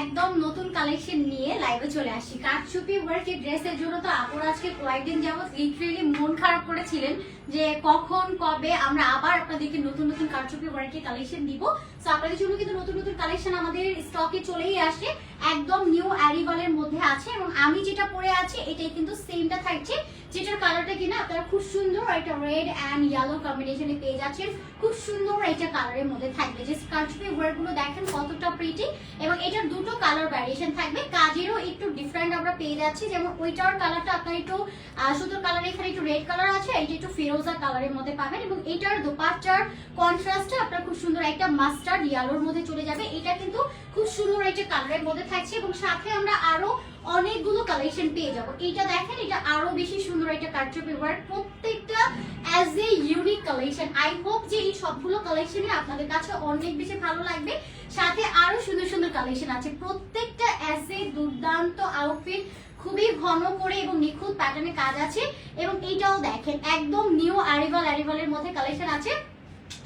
একদম নতুন কালেকশন নিয়ে লাইভে চলে আসি কারচুপি ওয়ার্কের ড্রেসের জন্য তো আপুরা আজকে কয়েকদিন যাবত লিটারেলি মন খারাপ করেছিলেন যে কখন, কবে আমরা আবার আপনাদেরকে নতুন নতুন কারচুপি ওয়ার্কের কালেকশন দিব। তো আপনাদের জন্য কিন্তু নতুন নতুন কালেকশন আমাদের স্টকে চলেই আসে একদম নিউ অ্যারিভালের মধ্যে আছে এবং আমি যেটা পরে আছি, এটাই কিন্তু সেমটা থাকছে। যেটার কালারটা কিনা আপনারা খুব সুন্দর একটা রেড অ্যান্ড ইয়েলো কম্বিনেশনে পেয়ে যাচ্ছেন। খুব সুন্দর একটা কালারের মধ্যে থাকবে। যে কারচুপি ওয়ার্কগুলো দেখেন কতটা প্রিটি এবং এটার দুটো কালার ভ্যারিয়েশন থাকবে। কাজেরও একটু ডিফারেন্ট আমরা পেয়ে যাচ্ছি। যেমন ওইটার কালারটা আপনার একটু সুতোর কালার এখানে একটু রেড কালার আছে এইটা একটু ফিরোজা কালারের মধ্যে পাবেন এবং এটার দোপাট্টার কন্ট্রাস্টে আপনার খুব সুন্দর একটা মাস্টার্ড ইয়ালোর মধ্যে চলে যাবে। এটা কিন্তু খুব সুন্দর একটা কালারের মধ্যে থাকছে এবং সাথে আমরা আরও অনেকগুলো কালেকশন পেয়ে যাব। এইটা দেখেন, এটা আরও বেশি সুন্দর একটা কারচুপি ওয়ার্ক প্রত্যেকটা as a unique collection I hope যে এই সবগুলো কালেকশনই আপনাদের কাছে অনেক বেশি ভালো লাগবে। সাথে আরও সুন্দর সুন্দর কালেকশন আছে। প্রত্যেকটা অ্যাজ এ দুর্দান্ত আউটফিট খুবই ঘন করে এবং নিখুঁত প্যাটার্নে কাজ আছে। এবং এইটাও দেখেন, একদম নিউ অ্যারিভাল অ্যারিভালের মধ্যে কালেকশন আছে।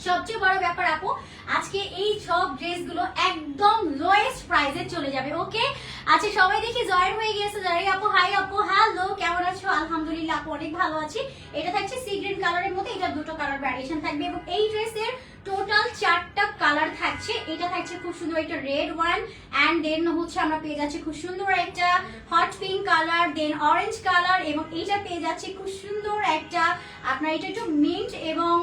সবচেয়ে বড় ব্যাপার আপু, আজকে এই সব ড্রেসগুলো একদম লোয়েস্ট প্রাইসে চলে যাবে ওকে আচ্ছা সবাই দেখি জয়েন হয়ে গিয়েছে জারি আপু হাই আপু হ্যালো কেমন আছো? আলহামদুলিল্লাহ আপু, অনেক ভালো আছি। এটা থাকছে সি গ্রিন কালারের মধ্যে, এটা দুটো কালার ভ্যারিয়েশন থাকবে এবং এই ড্রেসের টোটাল চারটা কালার থাকছে এটা থাকছে খুব সুন্দর একটা রেড ওয়ান অ্যান্ড দেন হচ্ছে আমরা পেয়ে যাচ্ছি খুব সুন্দর একটা hot pink colour then orange colour এবং এটা পেয়ে যাচ্ছি খুব সুন্দর একটা আপনার এটা একটু মিন্ট এবং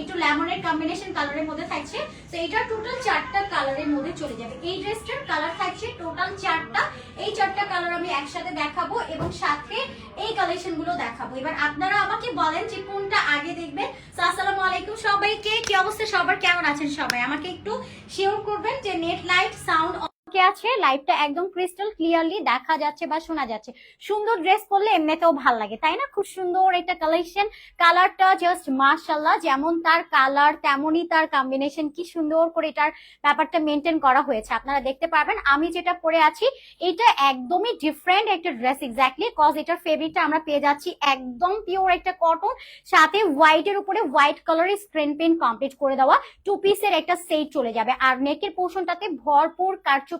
একটু লেমনের কম্বিনেশন কালারের মধ্যে থাকছে। তো এটা টোটাল চারটা কালারের মধ্যে চলে যাবে। এই ড্রেসটার কালার থাকছে টোটাল চারটা। এই চারটা কালার আমি একসাথে দেখাবো এবং সাথে এই কালেকশনগুলো দেখাবো। এবার আপনারা আমাকে বলেন যে কোনটা আগে দেখবেন। আসসালামু আলাইকুম সবাইকে। কি অবস্থা? সবার কেমন আছেন সবাই? আমাকে একটু শেয়ার করবেন যে নেট লাইট সাউন্ড কে আছে? লাইভটা একদম ক্রিস্টাল ক্লিয়ারলি দেখা যাচ্ছে বা শোনা যাচ্ছে। সুন্দর ড্রেস পরলে এমনিতেও ভালো লাগে, তাই না? খুব সুন্দর একটা কালেকশন কালারটা জাস্ট মাশাল্লাহ যেমন তার কালার তেমনই তার কম্বিনেশন কি সুন্দর করে এটার ব্যাপারটা মেনটেন করা হয়েছে। আপনারা দেখতে পারবেন, আমি যেটা পরে আছি, এটা একদমই ডিফারেন্ট একটা ড্রেস এক্স্যাক্টলি কজ এটার ফেব্রিকটা আমরা পেয়ে যাচ্ছি একদম পিওর একটা কটন সাথে হোয়াইটের উপরে হোয়াইট কালারের স্ক্রিন প্রিন্ট কমপ্লিট করে দেওয়া। টু পিসের একটা সেট চলে যাবে। আর নেকের পোর্শনটাতে ভরপুর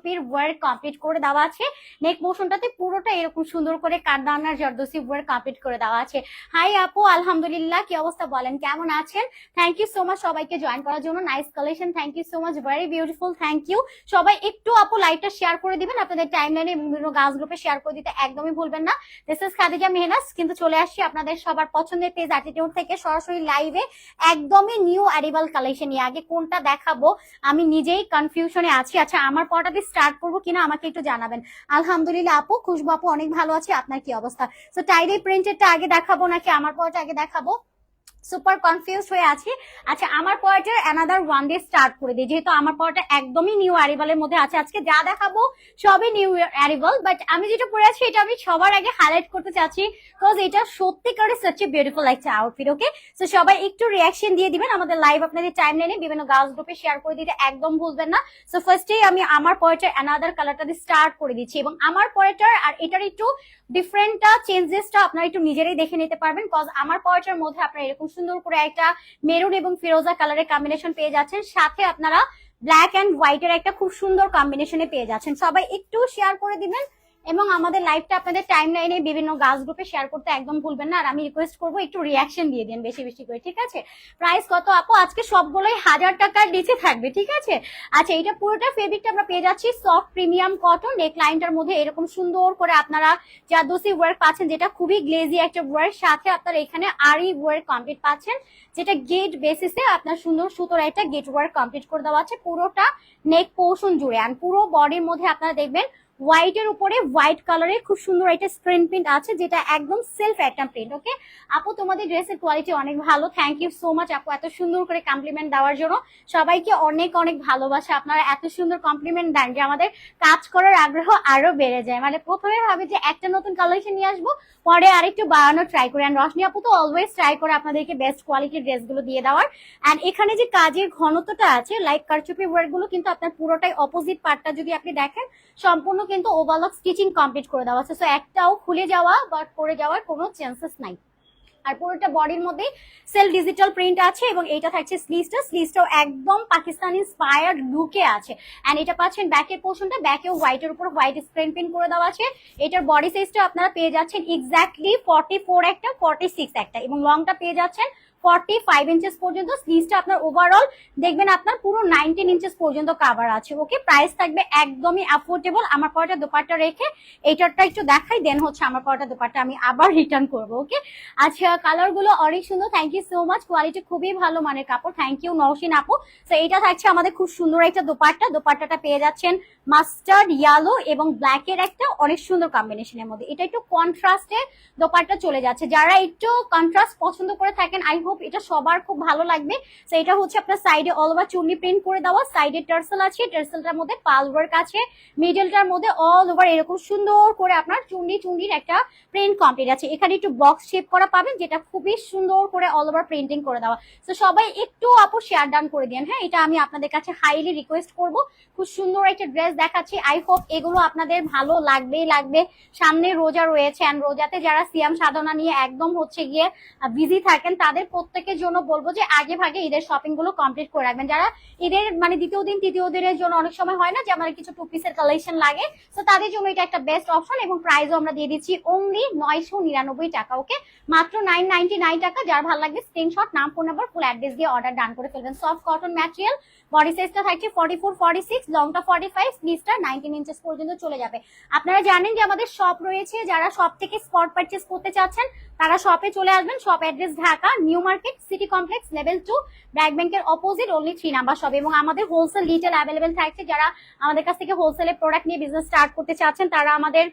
কারচুপির ওয়ার্ক কমপ্লিট করে দেওয়া আছে। নেক পোর্শনটাতে পুরোটা এরকম সুন্দর করে কারদানার জর্দসি ওয়ার্ক কমপ্লিট করে দেওয়া আছে। হাই আপু, আলহামদুলিল্লাহ, কি অবস্থা বলেন? কেমন আছেন? থ্যাংক ইউ সো মাচ সবাইকে জয়েন করার জন্য। Nice collection thank you so much very beautiful thank you সবাই একটু আপু লাইভটা শেয়ার করে দিবেন, আপনাদের টাইম লাইনে বিভিন্ন গাছ গ্রুপে শেয়ার করে দিতে একদমই ভুলবেন না। দিস ইজ খাদিজা মেহনাস কিন্তু চলে আসছি আপনাদের সবার পছন্দের পেজ অ্যাটিটিউড থেকে। সরাসরি লাইভে একদমই নিউ অ্যারিভাল কালেকশন নিয়ে। আগে কোনটা দেখাবো? আমি নিজেই কনফিউশনে আছি। আচ্ছা আমার পড়াটা দিয়ে স্টার্ট করব কিনা আমাকে একটু জানাবেন। আলহামদুলিল্লাহ আপু, খুশবু আপু অনেক ভালো আছে, আপনার কি অবস্থা? তো টাইডে প্রিন্টেরটা আগে দেখাবো নাকি আমার পরটা আগে দেখাবো? সুপার কনফিউজ হয়ে আছি। আচ্ছা আমার পড়াটার অ্যানাদার ওয়ান ডে স্টার্ট করে দিই, যেহেতু আমার পড়াটা একদমই নিউ অ্যারিভালের মধ্যে আছে। আজকে যা দেখাবো সবই নিউ অ্যারিভাল বাট আমি যেটা পরে আছি, এটা আমি সবার আগে হাইলাইট করতে চাচ্ছি বিকজ এটা সত্যিকারের সচ্ছে বিউটিফুল একটা আউটফিট ওকে তো সবাই একটু রিয়াকশন দিয়ে দিবেন, আমাদের লাইভ আপনাদের টাইম লাইনে বিভিন্ন গার্লস গ্রুপে শেয়ার করে দিতে একদম ভুলবেন না। সো ফার্স্টেই আমি আমার পরেটার অ্যানাদার কালারটা দিয়ে স্টার্ট করে দিচ্ছি, এবং আমার পরেটার আর এটার একটু ডিফারেন্টটা চেঞ্জেসটা আপনারা একটু নিজেরাই দেখে নিতে পারবেন কজ আমার পরেটার মধ্যে আপনারা এরকম সুন্দর করে একটা মেরুন এবং ফিরোজা কালারের কম্বিনেশন পেয়ে যাচ্ছেন। সাথে আপনারা ব্ল্যাক অ্যান্ড হোয়াইটের একটা খুব সুন্দর কম্বিনেশনে পেয়ে যাচ্ছেন। সবাই একটু শেয়ার করে দিবেন। এবং আমাদের লাইভটা আপনাদের টাইম লাইনে বিভিন্ন গাছ গ্রুপে শেয়ার করতে একদম ভুলবেন না। আর আমি রিকোয়েস্ট করব একটু রিয়াকশন দিয়ে দিন বেশি বেশি করে, ঠিক আছে? প্রাইস কত আপু? আজকে সবগুলোই হাজার টাকার নিচে থাকবে, ঠিক আছে? আচ্ছা এটা পুরোটা ফেব্রিকটা আমরা পেয়ে যাচ্ছি সফট প্রিমিয়াম কটন নেক লাইনটার মধ্যে। এরকম সুন্দর করে আপনারা জাদুসি ওয়ার্ক পাচ্ছেন, যেটা খুবই গ্লেজি একটা ওয়ার্ক সাথে আপনারা এখানে আরি ওয়ার্ক কমপ্লিট পাচ্ছেন, যেটা গেট বেসিসে আপনার সুন্দর সুতোর একটা গেট ওয়ার্ক কমপ্লিট করে দেওয়া আছে। পুরোটা নেক পোর্শন জুড়ে আর পুরো বডির মধ্যে আপনারা দেখবেন হোয়াইটের উপরে হোয়াইট কালারের খুব সুন্দর একটা স্ক্রিন প্রিন্ট আছে, যেটা একদম সেলফ একটা প্রিন্ট ওকে আপু, তোমাদের ড্রেসের কোয়ালিটি অনেক ভালো থ্যাংক ইউ সো মাচ আপু, এত সুন্দর করে কমপ্লিমেন্ট দেওয়ার জন্য। সবাইকে অনেক অনেক ভালোবাসা, আপনারা এত সুন্দর কমপ্লিমেন্ট দেন যে আমাদের কাজ করার আগ্রহ আরও বেড়ে যায়। মানে প্রথমে ভাবে যে একটা নতুন কালেকশন নিয়ে আসব, পরে আরেকটু বাড়ানোর ট্রাই করি। আর রশনি আপু তো অলওয়েজ ট্রাই করে আপনাদেরকে বেস্ট কোয়ালিটির ড্রেসগুলো দিয়ে দেওয়ার। অ্যান্ড এখানে যে কাজের ঘনত্বটা আছে লাইক কারচুপি ওয়ার্কগুলো কিন্তু আপনার পুরোটাই অপোজিট পার্টটা যদি আপনি দেখেন, সম্পূর্ণ কিন্তু ওভারলক স্টিচিং কমপ্লিট করে দেওয়া আছে। সো একটাও খুলে যাওয়া বা পড়ে যাওয়ার কোনো চান্সেস নাই। আর পুরোটা বডির মধ্যে সেল ডিজিটাল প্রিন্ট আছে এবং এটা থাকছে স্লিভসটা স্লিভসটাও একদম পাকিস্তান ইন্সপায়ার্ড লুকে আছে। এন্ড এটা পাচ্ছেন ব্যাকের পোর্শনটা ব্যাকেও হোয়াইটের উপর হোয়াইট স্ক্রিন প্রিন্ট করে দেওয়া আছে। এটার বডি সাইজটা আপনারা পেয়ে যাচ্ছেন এক্স্যাক্টলি ফর্টি ফোর একটা ফর্টি সিক্স একটা এবং লংটা পেয়ে যাচ্ছেন ফর্টি ফাইভ ইঞ্চেস পর্যন্ত আপনার ওভারঅল দেখবেন আপনার পুরো নাইনটিন ইঞ্চেস পর্যন্ত কাভার আছে ওকে প্রাইস থাকবে একদমই অ্যাফোর্ডেবল আমার পরটা রেখে এইটারটা একটু দেখাই দেন হচ্ছে আমার পরটা আমি আবার রিটার্ন করব ওকে আচ্ছা কালারগুলো অনেক সুন্দর। Thank you so much quality খুবই ভালো মানের কাপড়। থ্যাংক ইউ নওশিন আপু। তো এটা থাকছে আমাদের খুব সুন্দর একটা দোপাট্টা। দোপাট্টাটা পেয়ে যাচ্ছেন মাস্টার্ড ইয়ালো এবং ব্ল্যাক এর একটা অনেক সুন্দর কম্বিনেশনের মধ্যে। এটা একটু কন্ট্রাস্টে দোপাট্টা চলে যাচ্ছে। যারা একটু কন্ট্রাস্ট পছন্দ করে থাকেন আই হোপ এটা সবার খুব ভালো লাগবে। তো এটা হচ্ছে আপনার সাইডে অল ওভার চুন্নি প্রিন্ট করে দেওয়া। সাইডে টার্সেল আছে টার্সেলটার মধ্যে পাল ওয়ার্ক আছে। মিডলটার মধ্যে অল ওভার এরকম সুন্দর করে আপনার চুন্ডি চুন্ডির একটা প্রিন্ট কমপ্লিট আছে। এখানে একটু বক্স শেপ করা পাবেন, যেটা খুবই সুন্দর করে অল ওভার প্রিন্টিং করে দেওয়া। তো সবাই একটু আপু শেয়ার ডান করে দিন হ্যাঁ? এটা আমি আপনাদের কাছে হাইলি রিকোয়েস্ট করব। খুব সুন্দর একটা ড্রেস দেখাচ্ছি। আই হোপ এগুলো আপনাদের ভালো লাগবেই লাগবে। সামনে রোজা রয়েছে রোজাতে যারা সিয়াম সাধনা নিয়ে একদম হচ্ছে গিয়ে বিজি থাকেন, তাদের প্রত্যেকের জন্য বলব যে আগে ভাগে ঈদের শপিংগুলো কমপ্লিট করে রাখবেন। যারা ঈদের মানে দ্বিতীয় দিন, তৃতীয় দিনের জন্য অনেক সময় হয় না যে আমার কিছু টু পিসের কালেকশন লাগে। তো তাদের জন্য এটা একটা বেস্ট অপশন এবং প্রাইসও আমরা দিয়ে দিচ্ছি অনলি নয়শো নিরানব্বই টাকা ওকে মাত্র নাইন নাইনটি নাইন টাকা। যার ভালো লাগবে স্ক্রিনশট নাম ফোন নাম্বার ফুল অ্যাড্রেস দিয়ে অর্ডার ডান করে ফেলবেন। সফট কটন ম্যাটেরিয়াল থাকছে forty four six forty five inches পর্যন্ত চলে যাবে। আপনারা জানেন যে আমাদের শপ রয়েছে, যারা শপ থেকে স্পট পারচেস করতে চাচ্ছেন, তারা শপে চলে আসবেন shop address Dhaka New Market City Complex level two BRAC ব্যাংকের opposite only three number shop এবং আমাদের হোলসেল রিটেল অ্যাভেলেবেল থাকছে, যারা আমাদের কাছ থেকে হোলসেলে প্রোডাক্ট নিয়ে বিজনেস স্টার্ট করতে চাচ্ছেন, তারা আমাদের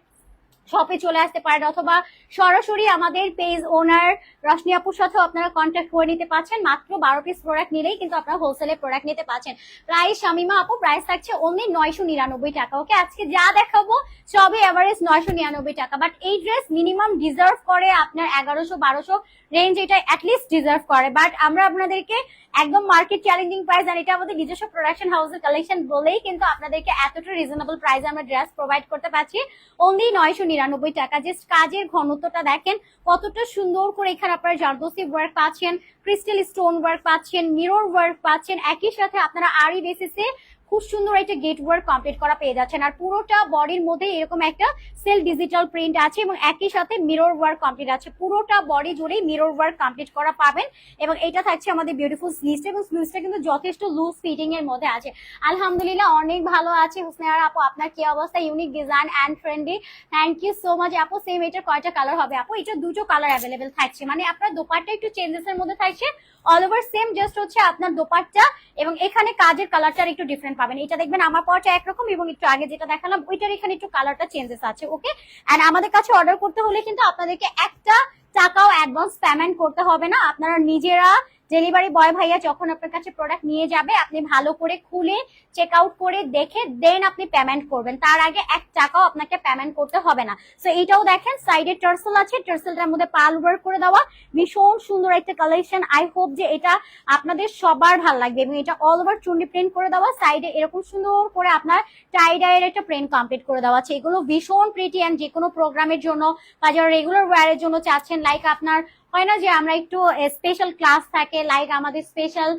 শপে চলে আসতে পারেন অথবা সরাসরি আমাদের পেজ ওনার রশনি আপুর সাথেও আপনারা কন্ট্যাক্ট করে নিতে পারছেন। মাত্র বারো পিস প্রোডাক্ট নিলেই কিন্তু আপনারা হোলসেলের প্রোডাক্ট নিতে পারছেন। প্রাইস শামিমা আপু প্রাইস থাকছে অনলি নয়শো নিরানব্বই টাকা ওকে আজকে যা দেখাবো সবই অ্যাভারেজ নয়শো নিরানব্বই টাকা। বাট এই ড্রেস মিনিমাম ডিজার্ভ করে আপনার এগারোশো, বারোশো রেঞ্জ এটা অ্যাটলিস্ট ডিজার্ভ করে বাট আমরা আপনাদেরকে একদম মার্কেট চ্যালেঞ্জিং প্রাইস আর এটা আমাদের নিজস্ব প্রোডাকশন হাউসের কালেকশন বলেই কিন্তু আপনাদেরকে এতটা রিজনেবল প্রাইসে আমরা ড্রেস প্রোভাইড করতে পারছি। অনলি নয়শো নিরানব্বই টাকা জাস্ট কাজের ঘনত্বটা দেখেন, কতটা সুন্দর করে এখানে আপনারা জারদোসি ওয়ার্ক পাচ্ছেন ক্রিস্টাল স্টোন ওয়ার্ক পাচ্ছেন মিরর ওয়ার্ক পাচ্ছেন, একই সাথে আপনারা আরই বেসিসে খুব সুন্দর একটা গেট ওয়ার্ক কমপ্লিট করা পেয়ে যাচ্ছেন। আর পুরোটা বডির মধ্যে এরকম একটা সেল ডিজিটাল প্রিন্ট আছে এবং একই সাথে মিরর ওয়ার্ক কমপ্লিট আছে। পুরোটা বডি জুড়েই মিরর ওয়ার্ক কমপ্লিট করা পাবেন এবং এটা থাকছে আমাদের বিউটিফুল স্লিভস এবং স্লিভসটা কিন্তু যথেষ্ট লুজ ফিটিং এর মধ্যে আছে। আলহামদুলিল্লাহ অনেক ভালো আছে হুসনেহার আপু। আপনার কি অবস্থা? Unique design and friendly thank you so much আপু। সেম এটার কয়টা কালার হবে আপু? এটা দুটো কালার অ্যাভেলেবেল থাকছে। মানে আপনার দোপাট্টা একটু চেঞ্জেস এর মধ্যে থাকছে। অল ওভার সেম জাস্ট হচ্ছে আপনার দোপাট্টা এবং এখানে কাজের কালারটা একটু ডিফারেন্ট পাবেন। এটা দেখবেন আমার পরটা একরকম এবং একটু আগে যেটা দেখালাম, ওইটার এখানে একটু কালারটা চেঞ্জেস আছে ওকে অ্যান্ড আমাদের কাছে অর্ডার করতে হলে কিন্তু আপনাদেরকে একটা টাকাও অ্যাডভান্স পেমেন্ট করতে হবে না। আপনারা নিজেরা ডেলিভারি বয় ভাইয়া যখন আপনার কাছে প্রোডাক্ট নিয়ে যাবে, আপনি ভালো করে খুলে চেক আউট করে দেখে দেন আপনি পেমেন্ট করবেন। তার আগে এক টাকাও আপনাকে পেমেন্ট করতে হবে না। সো এইটাও দেখেন সাইডে টার্সেল আছে টার্সেলটার মধ্যে পাল ওয়ার্ক করে দেওয়া। ভীষণ সুন্দর একটা কালেকশন আই হোপ যে এটা আপনাদের সবার ভালো লাগবে এবং এটা অল ওভার চুন্ডি প্রিন্ট করে দেওয়া। সাইডে এরকম সুন্দর করে আপনার টাই ডাইয়ের একটা প্রিন্ট কমপ্লিট করে দেওয়া আছে। এগুলো ভীষণ প্রিটি অ্যান্ড যে কোনো প্রোগ্রামের জন্য বা যারা রেগুলার ওয়ারের জন্য চাচ্ছেন লাইক আপনার হয় না যে আমরা একটু স্পেশাল ক্লাস থাকে লাইক আমাদের স্পেশাল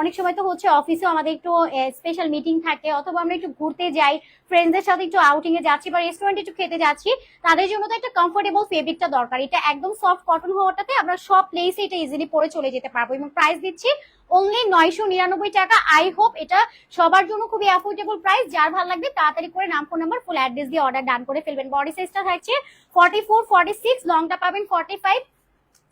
অনেক সময় তো হচ্ছে অফিসেও আমাদের একটু স্পেশাল মিটিং থাকে, অথবা আমরা একটু ঘুরতে যাই ফ্রেন্ডদের সাথে একটু আউটিং এ যাচ্ছি বা রেস্টুরেন্টে একটু খেতে যাচ্ছি, তাদের জন্য তো একটা কমফোর্টেবল ফেব্রিকটা দরকার। এটা একদম সফট কটন হওয়াটাতে আমরা সব প্লেসে এটা ইজিলি পরে চলে যেতে পারব এবং প্রাইস দিচ্ছি অনলি নয়শো নিরানব্বই টাকা। আই হোপ এটা সবার জন্য খুবই অ্যাফোর্ডেবল প্রাইস যার ভালো লাগবে তাড়াতাড়ি করে নাম ফোন নাম্বার ফুল অ্যাড্রেস দিয়ে অর্ডার ডান করে ফেলবেন। বডি সাইজটা থাকছে ফর্টি ফোর ফর্টি সিক্স লংটা পাবেন ফর্টি ফাইভ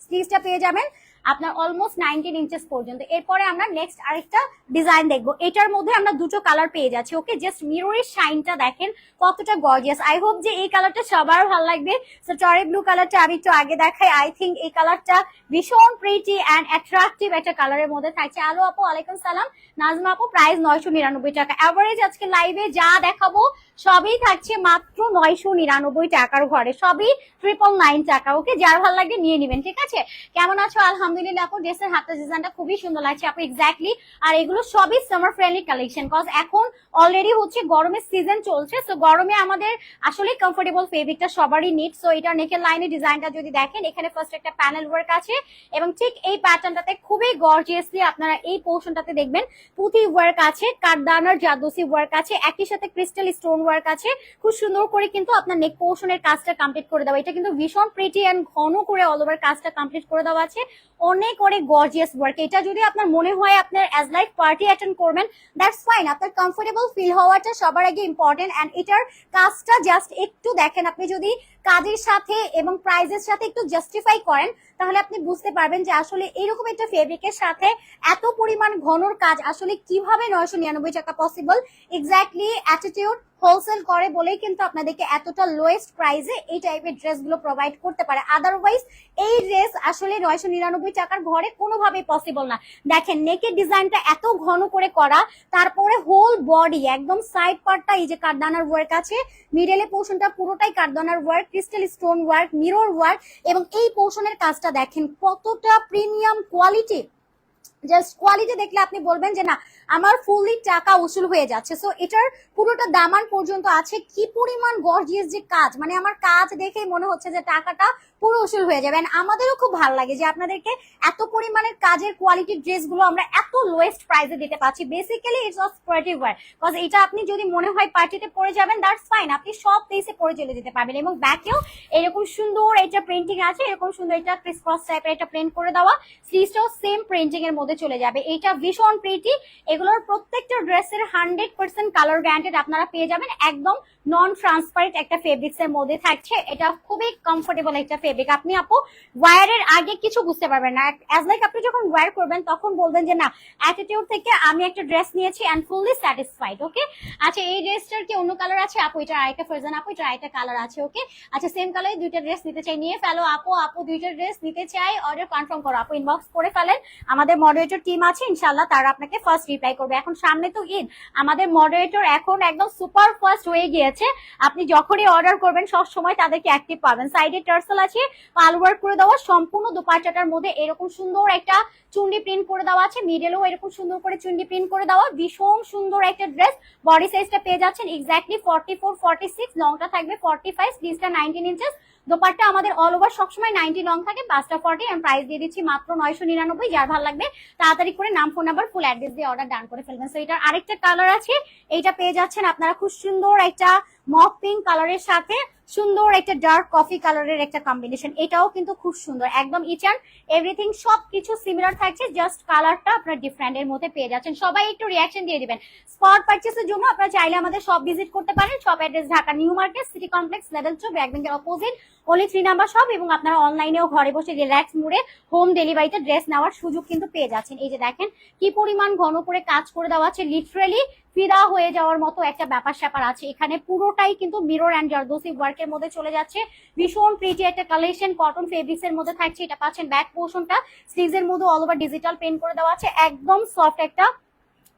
স্লিভসটা পেয়ে যাবেন। আপনার অলমোস্ট নাইনটিন ইঞ্চেস পর্যন্ত। এরপরে আমরা নেক্সট আরেকটা ডিজাইন দেখব। এটার মধ্যে আমরা দুটো কালার পেয়ে যাচ্ছি ওকে জাস্ট মিররের শাইনটা দেখেন কতটা গর্জিয়াস আই হোপ যে এই কালারটা সবার ভালো লাগবে। টরে ব্লু কালারটা আমি একটু আগে দেখাই। আই থিঙ্ক এই কালারটা ভীষণ প্রিটি অ্যান্ড অ্যাট্রাকটিভ একটা কালারের মধ্যে থাকছে। আলো আপু আলাইকুম সালাম। নাজমা আপু প্রাইস নয়শো নিরানব্বই টাকা। অ্যাভারেজ আজকে লাইভে যা দেখাবো, সবই থাকছে মাত্র নয়শো নিরানব্বই টাকার ঘরে। সবই ট্রিপল নাইন টাকা ওকে যার ভালো লাগে নিয়ে নেবেন, ঠিক আছে? কেমন আছো? আলহামদুলিল্লাহ। আলহামদুলিল্লাহ ড্রেসের হাতের ডিজাইনটা খুবই সুন্দর লাগছে আপু এক্স্যাক্টলি আর এগুলো সবই সামার ফ্রেন্ডলি কালেকশন কজ এখন অলরেডি হচ্ছে গরমের সিজন চলছে সো গরমে আমাদের আসলে কমফোর্টেবল ফেব্রিকটা সবারই নিট সো এটা নেকের লাইনের ডিজাইনটা যদি দেখেন, এখানে ফার্স্ট একটা প্যানেল ওয়ার্ক আছে এবং ঠিক এই প্যাটার্নটাতে খুবই গর্জিয়াসলি আপনারা এই পোর্শনটাতে দেখবেন পুঁথি ওয়ার্ক আছে কারদানার জাদুসি ওয়ার্ক আছে, একই সাথে ক্রিস্টাল স্টোন ওয়ার্ক আছে। খুব সুন্দর করে কিন্তু আপনার নেক পোর্শনের কাজটা কমপ্লিট করে দেওয়া, এটা কিন্তু ভীষণ প্রিটি অ্যান্ড ঘন করে অল ওভার কাজটা কমপ্লিট করে দেওয়া আছে। অনেক অনেক গর্জিয়াস ওয়ার্ক এটা যদি আপনার মনে হয় আপনার অ্যাজ লাইক পার্টি অ্যাটেন্ড করবেন দ্যাটস ফাইন আপনার কমফোর্টেবল ফিল হওয়াটা সবার আগে ইম্পর্টেন্ট অ্যান্ড এটার কাজটা জাস্ট একটু দেখেন। আপনি যদি কাজের সাথে এবং প্রাইজের সাথে একটু জাস্টিফাই করেন, তাহলে আপনি বুঝতে পারবেন যে আসলে এরকম একটা ফেব্রিকের সাথে এত পরিমাণ ঘনর কাজ আসলে কীভাবে নয়শো নিরানব্বই টাকা পসিবল এক্স্যাক্টলি অ্যাটিটিউড হোলসেল করে বলেই কিন্তু আপনাদেরকে এতটা লোয়েস্ট প্রাইসে এই টাইপের ড্রেসগুলো প্রোভাইড করতে পারে। আদারওয়াইজ এই ড্রেস আসলে নয়শো নিরানব্বই টাকার ঘরে কোনোভাবেই পসিবল না। দেখেন নেকের ডিজাইনটা এত ঘন করে করা, তারপরে হোল বডি একদম সাইড পার্টটা এই যে কারদানার ওয়ার্ক আছে মিডলে পোর্শনটা পুরোটাই কারদানার work crystal stone work mirror work এবং এই পোর্শনের কাজটা দেখেন কতটা প্রিমিয়াম কোয়ালিটি জাস্ট কোয়ালিটি দেখলে আপনি বলবেন যে না, আমার ফুললি টাকা উসুল হয়ে যাচ্ছে। সো এটার পুরোটা দামান পর্যন্ত আছে। কি পরিমাণ গর্জিয়াস যে কাজ মানে আমার কাজ দেখেই মনে হচ্ছে যে টাকাটা পুরো উসুল হয়ে যাবে। আমাদেরও খুব ভালো লাগে যে আপনাদেরকে এত পরিমাণের কাজের কোয়ালিটির ড্রেসগুলো আমরা এত লোয়েস্ট প্রাইসে দিতে পারছি। Basically it's of party wear because এটা আপনি যদি মনে হয় পার্টিতে পরে যাবেন দ্যাটস ফাইন আপনি সব প্লেসে পরে চলে যেতে পারবেন। এবং ব্যাকেও এরকম সুন্দর এটা প্রিন্টিং আছে, এরকম সুন্দর এটা ক্রিস ক্রস টাইপের এটা প্রিন্ট করে দেওয়া। স্লিভসটাও সেম প্রিন্টিং এর মধ্যে চলে যাবে। এটা ভীষণ প্রিটি এগুলোর প্রত্যেকটা ড্রেসের হান্ড্রেড পার্সেন্ট কালার গ্যারান্টেড আপনারা পেয়ে যাবেন। একদম নন ট্রান্সপারেন্ট একটা ফেব্রিক্স এর মধ্যে থাকছে। এটা খুবই কমফোর্টেবল একটা ফেব্রিক আপনি আপু ওয়ারের আগে কিছু বুঝতে পারবেন না। অ্যাজ লাইক আপনি যখন ওয়ার করবেন, তখন বলবেন যে, না অ্যাটিটিউড থেকে আমি একটা ড্রেস নিয়েছি অ্যান্ড ফুললি স্যাটিসফাইড ওকে আচ্ছা এই ড্রেসটার কি অন্য কালার আছে? আপু এটা আরেকটা ভার্জন আপু এটা আরেকটা কালার আছে ওকে আচ্ছা সেম কালারে দুইটা ড্রেস নিতে চাই। নিয়ে ফেলো আপু আপু দুইটা ড্রেস নিতে চাই। অর্ডার কনফার্ম করো। আপু ইনবক্স করে ফেলেন। আমাদের মডারেটর টিম আছে ইনশাল্লাহ তারা আপনাকে ফার্স্ট রিপ্লাই করবে। এখন সামনে তো ঈদ, আমাদের মডারেটর এখন একদম সুপার ফাস্ট হয়ে গিয়েছে। আপনি যখনই অর্ডার করবেন, সব সময় তাদেরকে অ্যাক্টিভ পাবেন। সাইডে টার্সেল আছে পাল ওয়ার্ক করে দেওয়া, সম্পূর্ণ দুপাট্টাটার মধ্যে এরকম সুন্দর একটা চুন্ডি প্রিন্ট করে দেওয়া আছে। মিডেলও এরকম সুন্দর করে চুন্ডি প্রিন্ট করে দেওয়া। ভীষণ সুন্দর একটা ড্রেস বডি সাইজটা পেয়ে যাচ্ছেন exactly forty four forty six লংটা থাকবে ফর্টি ফাইভ স্লিভসটা নাইনটিন ইঞ্চেস দোপাট্টা আমাদের অল ওভার সবসময় নাইনটি লং থাকে, পাঁচটা ফর্টি আমি প্রাইস দিয়ে দিচ্ছি মাত্র নয়শো নিরানব্বই, যার ভালো লাগবে তাড়াতাড়ি করে নাম ফোন নাম্বার ফুল অ্যাড্রেস দিয়ে অর্ডার ডান করে ফেলবেন। সো এটার আরেকটা কালার আছে, এইটা পেয়ে যাচ্ছেন আপনারা খুব সুন্দর একটা মক পিঙ্ক কালারের সাথে। সুন্দর একটা ডার্ক কফি কালারের একটা কম্বিনেশন এটাও কিন্তু খুব সুন্দর। একদম ইচ অ্যান্ড এভরিথিং সব কিছু সিমিলার থাকছে জাস্ট কালারটা আপনার ডিফারেন্ট এর মধ্যে পেয়ে যাচ্ছেন। সবাই একটু রিয়াকশন দিয়ে দিবেন। স্পট পারচেসের জন্য আপনারা চাইলে আমাদের সব ভিজিট করতে পারেন। সব address Dhaka New Market City Complex level two back ব্যাংকের অপোজিট অনলি থ্রি নাম্বার সব এবং আপনারা অনলাইনেও ঘরে বসে রিল্যাক্স মুডে হোম ডেলিভারিতে ড্রেস নেওয়ার সুযোগ কিন্তু পেয়ে যাচ্ছেন। এই যে দেখেন, কি পরিমাণ ঘন করে কাজ করে দেওয়া আছে লিটারেলি ফিদা হয়ে যাওয়ার মতো একটা ব্যাপার স্যাপার আছে। এখানে পুরোটাই কিন্তু মিরর অ্যান্ড জারদোসি ওয়ার্কের মধ্যে চলে যাচ্ছে। ভীষণ প্রিটি একটা কালেকশন কটন ফেব্রিক্স এর মধ্যে থাকছে। এটা পাচ্ছেন ব্যাক পোর্শনটা স্লিভস এর মধ্যে অল ওভার ডিজিটাল পেন্ট করে দেওয়া আছে। একদম সফট একটা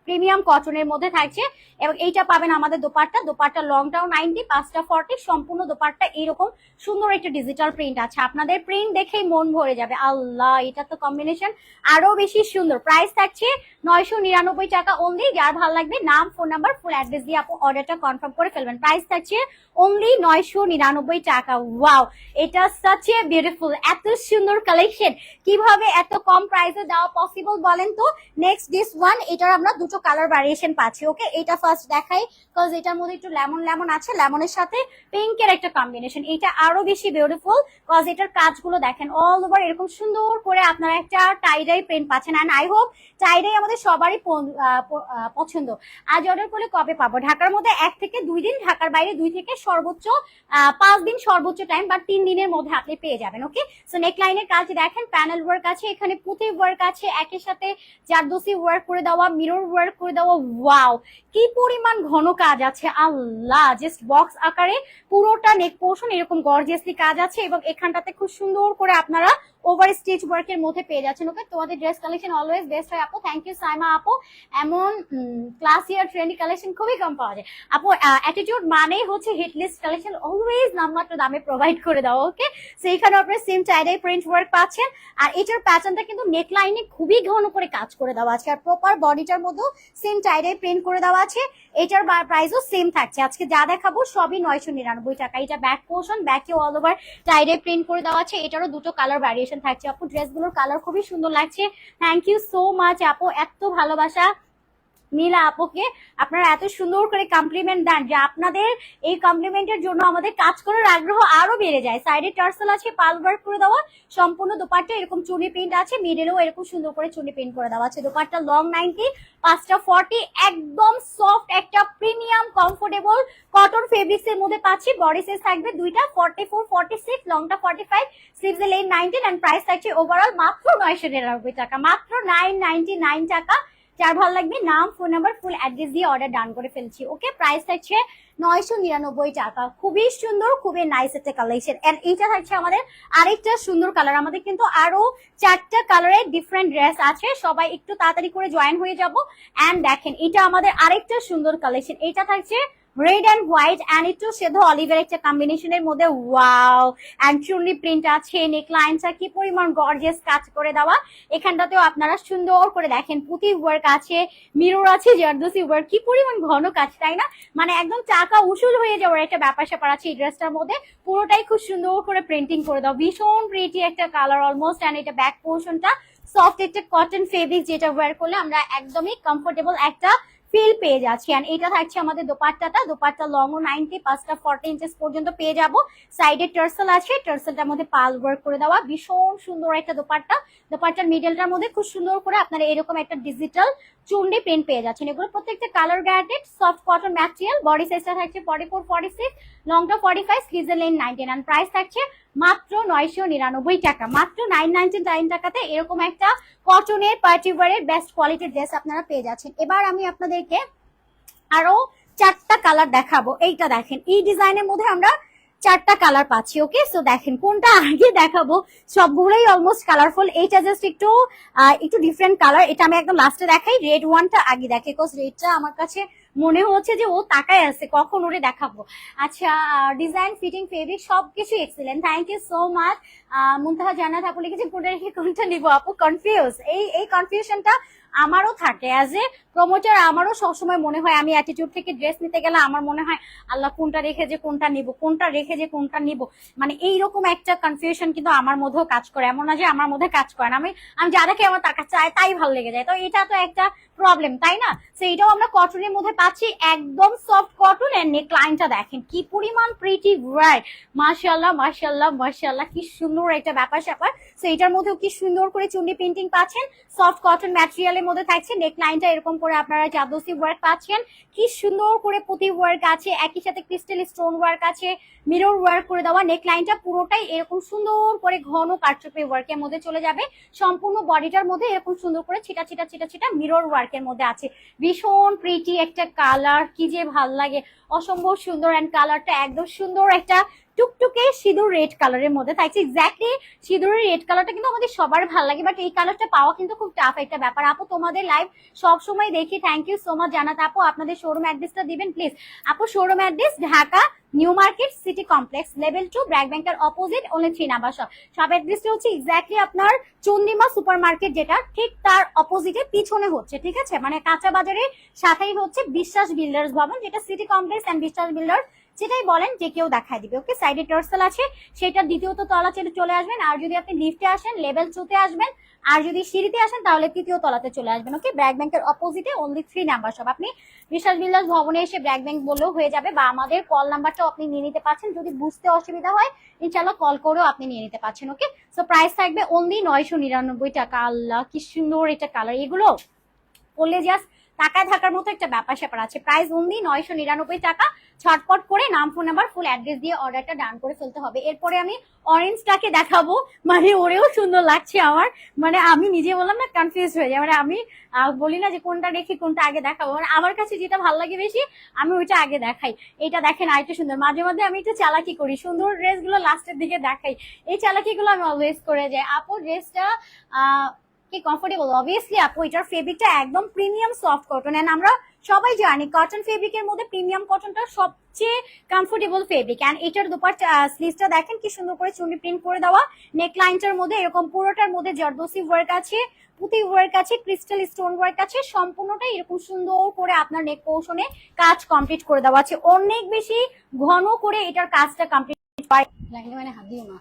প্রিমিয়াম কটনের মধ্যে থাকছে। এবং এইটা পাবেন আমাদের দোপাট্টা। দোপাট্টা লংটাও নাইনটি পাঁচটা ফর্টি সম্পূর্ণ দোপাট্টা এরকম সুন্দর একটা ডিজিটাল প্রিন্ট আছে। আপনাদের প্রিন্ট দেখেই মন ভরে যাবে। আল্লাহ, এটা তো কম্বিনেশন আরও বেশি সুন্দর। প্রাইস থাকছে নয়শো নিরানব্বই টাকা অনলি যার ভালো লাগবে, নাম ফোন নাম্বার ফুল অ্যাড্রেস দিয়ে আপু অর্ডারটা কনফার্ম করে ফেলবেন। প্রাইস থাকছে অনলি নয়শো নিরানব্বই টাকা। ওয়াও এটা সাচ বিউটিফুল এত সুন্দর কালেকশন কীভাবে এত কম প্রাইসে দেওয়া পসিবল বলেন তো? নেক্সট দিস ওয়ান এটার আমরা দুটো কালার ভ্যারিয়েশন পাচ্ছি ওকে এটা ফার্স্ট দেখাই কজ এটার মধ্যে একটু লেমন লেমন আছে। লেমনের সাথে পিঙ্কের একটা কম্বিনেশন এটা আরও বেশি বিউটিফুল কজ এটার কাজগুলো দেখেন অল ওভার এরকম সুন্দর করে আপনারা একটা টাইডাই প্রিন্ট পাচ্ছেন। And I hope tie dye আমাদের সবারই প- আহ, পছন্দ। আজ অর্ডার করলে কবে পাবো? ঢাকার মধ্যে এক থেকে দুই দিন ঢাকার বাইরে দুই থেকে সর্বোচ্চ পাঁচ দিন সর্বোচ্চ টাইম বা তিন দিনের মধ্যে আপনি পেয়ে যাবেন ওকে সো নেক লাইনের কাজ দেখেন প্যানেল ওয়ার্ক আছে এখানে পুঁতি ওয়ার্ক আছে একের সাথে জারদোসি ওয়ার্ক করে দেওয়া মিরর ওয়ার্ক করে দেওয়া ওয়াও কি পরিমাণ ঘন কাজ আছে আল্লাহ! জাস্ট বক্স আকারে পুরোটা নেক পোর্শন এরকম গর্জিয়াসলি কাজ আছে এবং এখানটাতে খুব সুন্দর করে আপনারা ওভার স্টিচ ওয়ার্কের মধ্যে পেয়ে যাচ্ছেন ওকে তোমাদের ড্রেস কালেকশন অলওয়েজ বেস্ট হয় আপু। থ্যাংক ইউ সাইমা আপু, এমন ক্লাস ইয়ার ট্রেন্ডি কালেকশন খুবই কম পাওয়া যায়। আপু অ্যাটিটিউড মানেই হচ্ছে হিট লিস্ট কালেকশন অলওয়েজ নামমাত্র দামে প্রোভাইড করে দাও ওকে সো এখানে আপনার সেম চাইডাই প্রিন্ট ওয়ার্ক পাচ্ছেন। আর এটার প্যাটার্নটা কিন্তু নেক লাইনে খুবই ঘন করে কাজ করে দেওয়া আছে। আর প্রপার বডিটার মধ্যেও সেম চাইডাই প্রিন্ট করে দেওয়া আছে। এটার প্রাইসও সেম থাকছে। আজকে যা দেখাবো সবই নয়শো নিরানব্বই টাকা। এটা ব্যাক পোর্শন ব্যাকে all over tie dye print করে দেওয়া আছে। এটারও দুটো কালার ভ্যারিয়েশন থাকছে। আপু ড্রেসগুলোর কালার খুবই সুন্দর লাগছে। থ্যাংক ইউ সো মাচ আপু। এত ভালোবাসা নীলা আপুকে আপনারা এত সুন্দর করে কমপ্লিমেন্ট দেন যে আপনাদের এই কমপ্লিমেন্টের জন্য আমাদের কাজ করার আগ্রহ আরও বেড়ে যায়। সাইডে টার্সেল আছে পাল ওয়ার্ক করে দেওয়া, সম্পূর্ণ দোপাট্টা, এরকম চুনি প্রিন্ট আছে মিডলেও এরকম সুন্দর করে চুনি প্রিন্ট করে দেওয়া আছে। দোপাট্টা লং নাইনটি পাঁচটা ফর্টি একদম সফট একটা প্রিমিয়াম কমফোর্টেবল কটন ফেব্রিক্স এর মধ্যে পাচ্ছি। বডি সাইজ থাকবে দুইটা ফর্টি ফোর ফর্টি সিক্স লংটা ফর্টি ফাইভ সিক্স এ লেন নাইনটিন অ্যান্ড প্রাইস থাকছে ওভারঅল মাত্র নয়শো নিরানব্বই টাকা, মাত্র নাইন নাইনটি নাইন টাকা। যার ভালো লাগবে নাম ফোন নাম্বার ফুল অ্যাড্রেস দিয়ে অর্ডার ডান করে ফেলছি ওকে প্রাইস থাকছে নয়শো নিরানব্বই টাকা। খুবই সুন্দর, খুবই নাইস একটা কালেকশন এন্ড এইটা থাকছে আমাদের আরেকটা সুন্দর কালার আমাদের কিন্তু আরও চারটা কালারের ডিফারেন্ট ড্রেস আছে। সবাই একটু তাড়াতাড়ি করে জয়েন হয়ে যাব। এন্ড দেখেন, এটা আমাদের আরেকটা সুন্দর কালেকশন এটা থাকছে রেড অ্যান্ড হোয়াইট অ্যান্ড একটু সেধো অলিভের একটা কম্বিনেশনের মধ্যে ওয়াও অ্যান্ড চুনরি প্রিন্ট আছে নেক লাইনটা কি পরিমাণ গর্জিয়াস কাজ করে দেওয়া। এখানটাতেও আপনারা সুন্দর করে দেখেন, পুঁতি ওয়ার্ক আছে মিরর আছে, জারদোসি ওয়ার্ক কি পরিমাণ ঘন কাজ, তাই না? মানে একদম চাকা উসুল হয়ে যাওয়ার একটা ব্যাপার স্যাপার আছে এই ড্রেসটার মধ্যে। পুরোটাই খুব সুন্দর করে প্রিন্টিং করে দাও। ভীষণ প্রিটি একটা কালার অলমোস্ট অ্যান্ড এটা ব্যাক পোর্শনটা সফট একটা কটন ফেব্রিক যেটা ওয়্যার করলে আমরা একদমই কমফোর্টেবল একটা ফিল পেয়ে যাচ্ছি। অ্যান্ড এটা থাকছে আমাদের দোপাট্টাটা। দোপাট্টা লং ও নাইনটি পাঁচটা ফর্টি ইঞ্চেস পর্যন্ত পেয়ে যাব। সাইডে টার্সেল আছে। টার্সেলটার মধ্যে পাল ওয়ার্ক করে দেওয়া। ভীষণ সুন্দর একটা দোপাট্টা। দোপাট্টার মিডলটার মধ্যে খুব সুন্দর করে আপনারা এরকম একটা ডিজিটাল চুন্ডি প্রিন্ট পেয়ে যাচ্ছেন। এগুলো প্রত্যেকটা colour guaranteed soft cotton material body সাইজটা থাকছে ফর্টি ফোর ফর্টি সিক্স লংটা ফর্টি ফাইভ স্লিজের লেন নাইনটিন অ্যান্ড প্রাইস থাকছে মাত্র নয়শো নিরানব্বই টাকা। মাত্র নাইন নাইনটি নাইন টাকাতে এরকম একটা কটনের পার্টি ওয়ারের বেস্ট কোয়ালিটির ড্রেস আপনারা পেয়ে যাচ্ছেন। এবার আমি আপনাদেরকে আরও চারটা কালার দেখাবো। এইটা দেখেন, এই ডিজাইনের মধ্যে আমরা চারটা কালার পাচ্ছি ওকে সো দেখেন কোনটা আগে দেখাবো। সবগুলোই অলমোস্ট কালারফুল এইটা জাস্ট একটু একটু ডিফারেন্ট কালার এটা আমি একদম লাস্টে দেখাই। রেড ওয়ানটা আগে দেখে বিকজ রেডটা আমার কাছে মনে হচ্ছে যে ও তাকায় আছে। কখন ওরে দেখাবো? আচ্ছা ডিজাইন ফিটিং ফেব্রিক সবকিছু excellent thank you so much Muntaha Jannat, আপু লিখেছেন, কোনটা রেখে কোনটা নিবো? আপু কনফিউজ এই এই কনফিউশনটা আমারও থাকে। অ্যাজ এ প্রমোটার আমারও সবসময় মনে হয় আমি অ্যাটিটিউড থেকে ড্রেস নিতে গেলে আমার মনে হয়, আল্লাহ কোনটা রেখে যে কোনটা নিব, কোনটা রেখে যে কোনটা নিব। মানে এইরকম একটা কনফিউশন কিন্তু আমার মধ্যেও কাজ করে। এমন না যে আমার মধ্যে কাজ করে না। আমি আমি যা দেখে আমার টাকা চাই তাই ভালো লেগে যায়। তো এটা তো একটা প্রবলেম তাই না? তো এটাও আমরা কটনের মধ্যে পাচ্ছি। একদম সফট কটন এর নেক লাইনটা দেখেন। কি পরিমাণ প্রিটি ব্রাইট মাশাল্লাহ মাশাল্লাহ মাশাল্লাহ কি সুন্দর একটা ব্যাপার স্যাপার তো এটার মধ্যেও কি সুন্দর করে চুন্ডি প্রিন্টিং পাচ্ছেন? সফট কটন ম্যাটেরিয়ালের মধ্যে থাকছে। নেক লাইনটা এরকম করে আপনারা জাদোসি ওয়ার্ক পাচ্ছেন। কি সুন্দর করে পুঁতি ওয়ার্ক আছে। একই সাথে ক্রিস্টাল স্টোন ওয়ার্ক আছে। মিরর ওয়ার্ক করে দেওয়া। নেক লাইনটা পুরোটাই এরকম সুন্দর করে ঘন কারচুপি ওয়ার্কের মধ্যে চলে যাবে। সম্পূর্ণ বডিটার মধ্যে এরকম সুন্দর করে ছিটা ছিটা ছিটা ছিটা মিরর ওয়ার্কের মধ্যে আছে। ভীষণ প্রিটি একটা কালার কি যে ভালো লাগে। অসম্ভব সুন্দর অ্যান্ড কালারটা একদম সুন্দর একটা টুকটুকে সিঁদুর রেড কালারের মধ্যে থাকছে এক্স্যাক্টলি সিঁদুরের রেড কালারটা কিন্তু আমাদের সবার ভালো লাগে বাট এই কালারটা পাওয়া কিন্তু খুব টাফ একটা ব্যাপার। আপু, তোমাদের লাইভ সব সময় দেখি থ্যাংক ইউ সো মাচ জানাতে আপু, আপনাদের শোরুম অ্যাড্রেসটা দিবেন প্লিজ আপু showroom address Dhaka New Market City Complex level two BRAC ব্যাংকের opposite only three number shop সব অ্যাড্রেসটা হচ্ছে এক্স্যাক্টলি আপনার চন্দিমা সুপার মার্কেট যেটা ঠিক তার অপোজিটে পিছনে হচ্ছে, ঠিক আছে? মানে কাঁচা বাজারের সাথেই হচ্ছে বিশ্বাস বিল্ডার্স ভবন, যেটা City Complex and Biswas Builders যেটাই বলেন যে কেউ দেখায় দিবে। ওকে সাইডে টার্সেল আছে, সেটা দ্বিতীয়ত তলা চেলে আসবেন। আর যদি আপনি লিফটে আসেন লেভেল টুতে আসবেন, আর যদি সিঁড়িতে আসেন, তাহলে তৃতীয় তলাতে চলে আসবেন, ওকে? ব্র্যাক ব্যাংকের অপোজিটে অনলি থ্রি নাম্বার সব আপনি বিশ্বাস বিল্লাস ভবনে এসে ব্র্যাক ব্যাংক বললেও হয়ে যাবে, বা আমাদের কল নাম্বারটাও আপনি নিয়ে নিতে পারছেন। যদি বুঝতে অসুবিধা হয় ইনশাল্লাহ কল করেও আপনি নিয়ে নিতে পারছেন, ওকে? সো প্রাইস থাকবে অনলি নয়শো নিরানব্বই টাকা। আল্লাহ, কি সুন্দর এটা কালার এগুলো পড়লে জাস্ট টাকায় থাকার মতো একটা ব্যাপার স্যাপার আছে। প্রাইস অনলি নয়শো নিরানব্বই টাকা। ছটপট করে নাম ফোন নাম্বার ফুল অ্যাড্রেস দিয়ে অর্ডারটা ডান করে ফেলতে হবে। এরপরে আমি অরেঞ্জটাকে দেখাবো। মানে ওরেও সুন্দর লাগছে আমার। মানে আমি নিজে বললাম না কনফিউজ হয়ে যায়। মানে আমি বলি না যে কোনটা রেখে কোনটা আগে দেখাবো। মানে আমার কাছে যেটা ভালো লাগে বেশি, আমি ওইটা আগে দেখাই। এটা দেখেন আরেকটা সুন্দর। মাঝে মাঝে আমি একটু চালাকি করি। সুন্দর ড্রেসগুলো লাস্টের দিকে দেখাই। এই চালাকিগুলো আমি অলওয়েজ করে যাই। আপু ড্রেসটা কি কমফোর্টেবল অবভিয়াসলি আপু, এটার ফেব্রিকটা একদম প্রিমিয়াম সফট কটন এন্ড আমরা সবাই জানি কটন ফেব্রিকের মধ্যে প্রিমিয়াম কটনটা সবচেয়ে কমফোর্টেবল ফেব্রিক এন্ড এটার দুপার স্লিভসটা দেখেন কি সুন্দর করে চুনি প্রিন্ট করে দেওয়া। নেক লাইনটার মধ্যে এরকম পুরোটার মধ্যে জর্দসি ওয়ার্ক আছে, পুঁতি ওয়ার্ক আছে ক্রিস্টাল স্টোন ওয়ার্ক আছে সম্পূর্ণটা এরকম সুন্দর করে আপনার নেক পোর্শনে কাজ কমপ্লিট করে দেওয়া আছে। অনেক বেশি ঘন করে এটার কাজটা কমপ্লিট হয় মানে হাত না।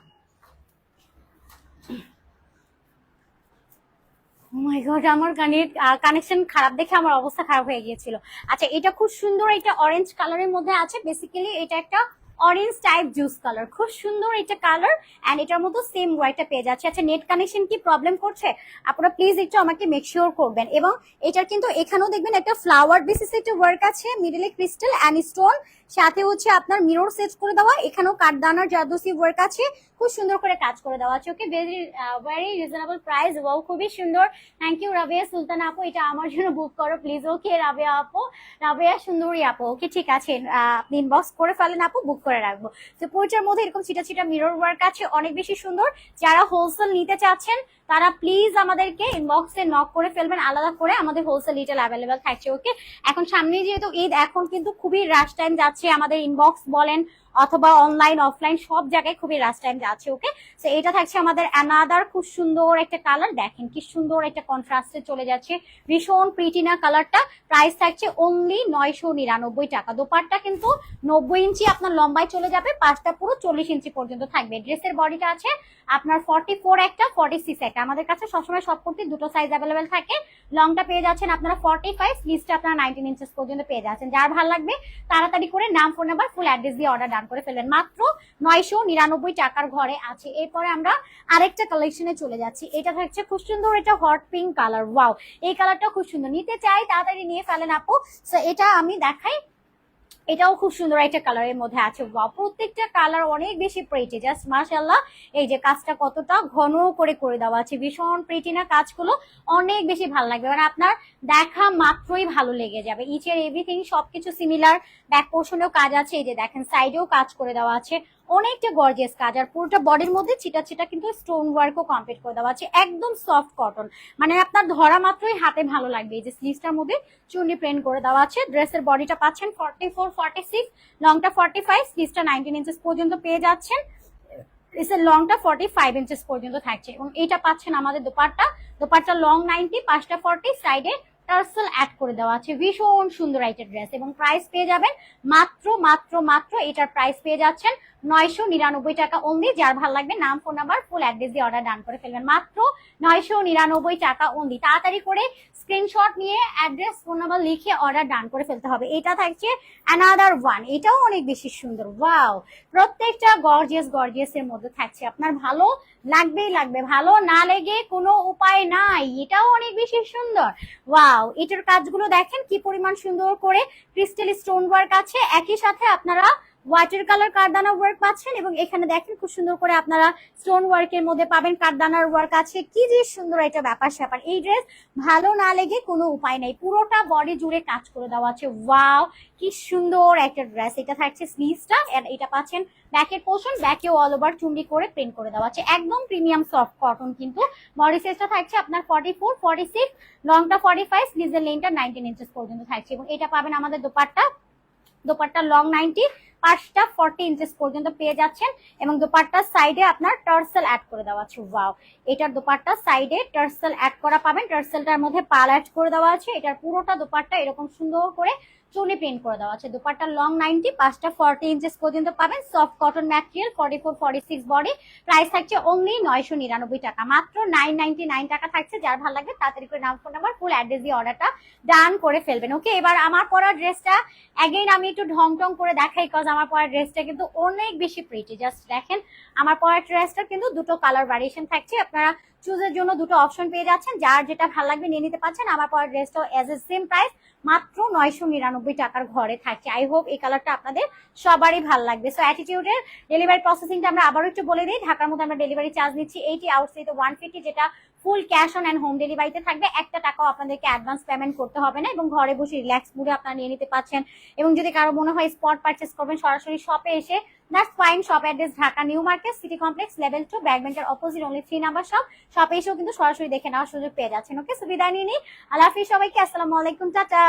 মাই গড আমার কানের কানেকশন খারাপ দেখে আমার অবস্থা খারাপ হয়ে গিয়েছিল। আচ্ছা এটা খুব সুন্দর এটা অরেঞ্জ কালারের মধ্যে আছে। বেসিক্যালি এটা একটা অরেঞ্জ টাইপ জুস কালার খুব সুন্দর এটা কালার এন্ড এটার মতো সেম ওয়াইটটা পেয়ে যাচ্ছে। আচ্ছা নেট কানেকশন কি প্রবলেম করছে? আপনারা প্লিজ একটু আমাকে মেক শিওর করবেন। এবং এটার কিন্তু এখানেও দেখবেন একটা ফ্লাওয়ার বেসিস একটা ওয়ার্ক আছে মিডলে ক্রিস্টাল অ্যান্ড স্টোন সাথে হচ্ছে আপনার মিরর সেট করে দেওয়া। এখানেও কাঠদানার জাদুসি ওয়ার্ক আছে। খুব সুন্দর করে কাজ করে দেওয়া আছে। Okay very very reasonable price wow খুবই সুন্দর। থ্যাংক ইউ রাবেয়া, সুলতান আপু, এটা আমার জন্য বুক করো প্লিজ ওকে রাবেয়া আপু। রাবেয়া সুন্দরী আপু ওকে ঠিক আছে আপনি ইনবক্স করে ফেলেন আপু বুক করে রাখব। তো পুরোটার মধ্যে এরকম ছিটা ছিটা মিরর ওয়ার্ক আছে, অনেক বেশি সুন্দর। যারা হোলসেল নিতে চাচ্ছেন তারা প্লিজ আমাদেরকে ইনবক্সে নক করে ফেলবেন, আলাদা করে আমাদের হোলসেল রিটেল অ্যাভেলেবেল থাকছে ওকে এখন সামনে যেহেতু ঈদ, এখন কিন্তু খুবই রাশ টাইম যাচ্ছে, আমাদের ইনবক্স বলেন অথবা অনলাইন অফলাইন সব জায়গায় খুবই রাশ টাইম যাচ্ছে ওকে তো এটা থাকছে আমাদের অ্যানাদার খুব সুন্দর একটা কালার দেখেন কি সুন্দর একটা কন্ট্রাস্টে চলে যাচ্ছে, ভীষণ প্রিটিনা কালারটা প্রাইস থাকছে অনলি নয়শো নিরানব্বই টাকা দোপারটা কিন্তু নব্বই ইঞ্চি আপনার লম্বায় চলে যাবে, পাঁচটা পুরো চল্লিশ ইঞ্চি পর্যন্ত থাকবে ড্রেসের বডিটা আছে আপনার ফর্টি ফোর একটা ফর্টি সিক্স একটা আমাদের কাছে সবসময় সব কুর্তি দুটো সাইজ অ্যাভেলেবেল থাকে। লংটা পেয়ে যাচ্ছেন আপনারা ফর্টি ফাইভ স্লিভসটা আপনারা নাইনটিন ইঞ্চেস পর্যন্ত পেয়ে যাচ্ছেন। যার ভালো লাগবে, তাড়াতাড়ি করে নাম ফোন নাম্বার ফুল অ্যাড্রেস দিয়ে অর্ডার ডান করে ফেলবেন। মাত্র নয়শো নিরানব্বই টাকার ঘরে আছে। এরপরে আমরা আরেকটা কালেকশনে চলে যাচ্ছি। এটা থাকছে খুব সুন্দর এটা হট পিঙ্ক কালার ওয়াও এই কালারটা খুব সুন্দর। নিতে চাই, তাড়াতাড়ি নিয়ে ফেলেন আপু। এটা আমি দেখাই। এটাও খুব সুন্দর একটা কালারের মধ্যে আছে। ওয়াও প্রত্যেকটা কালার অনেক বেশি প্রেটি জাস্ট মাশাল্লাহ এই যে কাজটা কতটা ঘন করে করে দেওয়া আছে। ভীষণ প্রেটি না, কাজগুলো অনেক বেশি ভালো লাগবে। মানে আপনার দেখা মাত্রই ভালো লেগে যাবে। ইচ এর এভরিথিং সবকিছু সিমিলার ব্যাক পোর্শনেও কাজ আছে, এই যে দেখেন সাইডেও কাজ করে দেওয়া আছে। অনেকটা গর্জিয়াস কাজ, আর পুরোটা বডির মধ্যে ছিটা ছিটা কিন্তু স্টোন ওয়ার্কও কমপ্লিট করে দেওয়া আছে, একদম সফট কটন মানে আপনার ধরা মাত্রই হাতে ভালো লাগবে, এই যে স্লিভসটার মধ্যে চুনি প্রিন্ট করে দেওয়া আছে। ড্রেসের বডিটা পাচ্ছেন ফর্টি ফোর ফর্টি সিক্স লংটা ফর্টি ফাইভ স্লিভসটা নাইনটিন ইঞ্চেস পর্যন্ত পেয়ে যাচ্ছেন। লংটা ফর্টি ফাইভ ইঞ্চেস পর্যন্ত থাকছে, এবং এইটা পাচ্ছেন আমাদের দোপাট্টা। দোপাট্টা লং নাইনটি পাঁচটা ফর্টি সাইডে টার্সেল অ্যাড করে দেওয়া আছে। ভীষণ সুন্দর একটা ড্রেস এবং প্রাইস পেয়ে যাবেন মাত্র মাত্র মাত্র এটার প্রাইস পেয়ে যাচ্ছেন নয়শো নিরানব্বই টাকা অনলি যার ভালো লাগবে নাম ফোন নাম্বার ফুল অ্যাড্রেস দিয়ে অর্ডার ডান করে ফেলবেন। মাত্র নয়শো নিরানব্বই টাকা অনলি তাড়াতাড়ি করে স্ক্রিনশট নিয়ে অ্যাড্রেস ফোন নাম্বার লিখে অর্ডার ডান করে ফেলতে হবে। এটা থাকছে অ্যানাদার ওয়ান এটাও অনেক বেশি সুন্দর। ওয়াও প্রত্যেকটা গর্জিয়াস গর্জিয়াস এর মধ্যে থাকছে। আপনার ভালো লাগবেই লাগবে। ভালো না লেগে কোনো উপায় নাই। এটাও অনেক বেশি সুন্দর। ওয়াও এটার কাজগুলো দেখেন কি পরিমাণ সুন্দর করে ক্রিস্টাল স্টোন ওয়ার্ক আছে। একই সাথে আপনারা ওয়াটার কালার কারদানা ওয়ার্ক পাচ্ছেন এবং এখানে দেখেন খুব সুন্দর করে আপনারা স্টোন ওয়ার্কের মধ্যে পাবেন। কারদানার ওয়ার্ক আছে। কি যে সুন্দর একটা ব্যাপার স্যাপার। এই ড্রেস ভালো না লেগে কোনো উপায় নেই। পুরোটা বডি জুড়ে কাজ করে দেওয়া আছে। ওয়াও কি সুন্দর একটা ড্রেস এটা থাকছে স্লিভসটা এটা পাচ্ছেন ব্যাকের পোর্শন ব্যাকে অল ওভার চুমড়ি করে প্রিন্ট করে দেওয়া আছে। একদম প্রিমিয়াম সফট কটন কিন্তু। বডি সাইজটা থাকছে আপনার ফর্টি ফোর ফর্টি সিক্স লংটা ফর্টি ফাইভ স্লিভের লেনটা নাইনটিন ইঞ্চেস পর্যন্ত থাকছে। এবং এটা পাবেন আমাদের দোপাট্টা। দোপাট্টা লং নাইনটি পাঁচটা ফর্টি ইঞ্চেস পর্যন্ত পেয়ে যাচ্ছেন এবং দোপাট্টার সাইডে আপনার টার্সেল অ্যাড করে দেওয়া আছে। ওয়াও এটার দোপাট্টার সাইডে টার্সেল অ্যাড করা পাবেন। টার্সেলটার মধ্যে পাল অ্যাড করে দেওয়া আছে। এটার পুরোটা দোপাট্টা এরকম সুন্দর করে চুনি প্রিন্ট করে দেওয়া আছে। দোপাট্টা লং নাইনটি পাঁচটা ফর্টি ইঞ্চেস পর্যন্ত পাবেন। Soft cotton material forty four forty six body price থাকছে অনলি নয়শো নিরানব্বই টাকা। মাত্র নাইন নাইনটি নাইন টাকা থাকছে। যার ভালো লাগবে তাড়াতাড়ি করে নাম ফোন নাম্বার ফুল অ্যাড্রেস দিয়ে অর্ডারটা ডান করে ফেলবেন। ওকে এবার আমার পরা ড্রেসটা অ্যাগেইন আমি একটু ঢং টং করে দেখাই কজ আমার পরা ড্রেসটা কিন্তু অনেক বেশি প্রিটি জাস্ট দেখেন, আমার পরা ড্রেসটা কিন্তু দুটো কালার ভ্যারিয়েশন থাকছে। আপনারা চুজের জন্য দুটো অপশন পেয়ে যাচ্ছেন। যার যেটা ভালো লাগবে নিয়ে নিতে পারছেন। আমার পরের ড্রেসটাও এজ এ সেম প্রাইস মাত্র নয়শো নিরানব্বই টাকার ঘরে থাকছে। আই হোপ এই কালারটা আপনাদের সবারই ভালো লাগবে। সো অ্যাটিটিউডের ডেলিভারি প্রসেসিংটা আমরা আবারও একটু বলে দিই। ঢাকার মধ্যে আমরা ডেলিভারি চার্জ নিচ্ছি এইটি আউটসাইড ওয়ান ফিফটি যেটা ফুল ক্যাশ অন হোম ডেলিভারিতে থাকবে। একটা টাকাও আপনাদেরকে অ্যাডভান্স পেমেন্ট করতে হবে না এবং ঘরে বসে রিল্যাক্স মুডে আপনারা নিয়ে নিতে পারছেন। এবং যদি কারও মনে হয় স্পট পারচেস করবেন, সরাসরি শপে এসে that's fine shop address Dhaka New Market City Complex level two ব্যাংকের opposite only three number shop শপে এসেও কিন্তু সরাসরি দেখে নেওয়ার সুযোগ পেয়ে যাচ্ছেন। ওকে সুবিধা নিয়ে নিই। আল্লাহ হাফিজ সবাইকে, আসসালামু আলাইকুম, টাটা।